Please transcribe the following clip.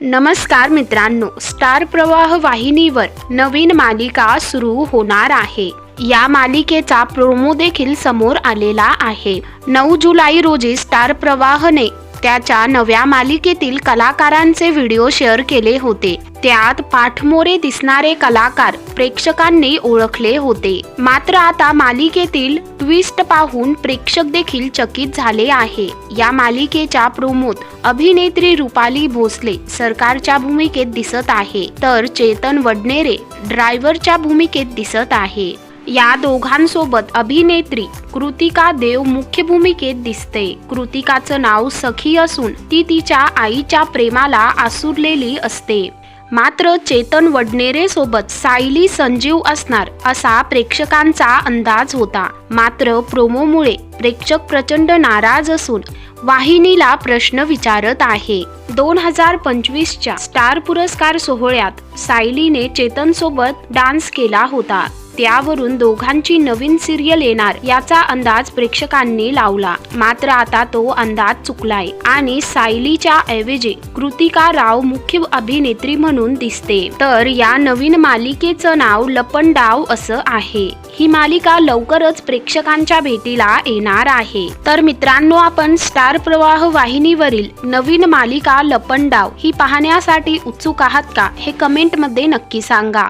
नमस्कार मित्रांनो स्टार प्रवाह वाहिनीवर नवीन मालिका सुरू होणार आहे. या मालिकेचा प्रोमो देखील समोर आलेला आहे. नऊ जुलै रोजी स्टार प्रवाहने त्याच्या नव्या मालिकेतील कलाकारांचे व्हिडिओ शेअर केले होते. त्यात पाठमोरे दिसणारे कलाकार प्रेक्षकांनी ओळखले होते. मात्र आता मालिकेतील ट्विस्ट पाहून प्रेक्षक देखील चकित झाले आहे. या मालिकेच्या प्रोमोत अभिनेत्री रुपाली भोसले सरकारच्या भूमिकेत दिसत आहे. तर चेतन वडनेरे ड्रायव्हरच्या भूमिकेत दिसत आहे. या दोघांसोबत अभिनेत्री कृतिका देव मुख्य भूमिकेत दिसते. कृतिकाचं नाव सखी असून ती तिच्या आईच्या प्रेमाला आसुरलेली असते. मात्र चेतन वडनेरे सोबत सायली संजीव असणार असा प्रेक्षकांचा अंदाज होता. मात्र प्रोमोमुळे प्रेक्षक प्रचंड नाराज असून वाहिनीला प्रश्न विचारत आहे. दोन हजार पंचवीसच्या स्टार पुरस्कार सोहळ्यात सायलीने चेतन सोबत डान्स केला होता. त्यावरून दोघांची नवीन सिरियल येणार याचा अंदाज प्रेक्षकांनी लावला. मात्र आता तो अंदाज चुकलाय आणि सायलीच्या ऐवजी कृतिका राव मुख्य अभिनेत्री म्हणून दिसते. तर या नवीन मालिकेचं नाव लपंडाव असं आहे. ही मालिका लवकरच प्रेक्षकांच्या भेटीला येणार आहे. तर मित्रांनो आपण स्टार प्रवाह वाहिनीवरील नवीन मालिका लपंडाव ही पाहण्यासाठी उत्सुक आहात का? हे कमेंटमध्ये नक्की सांगा.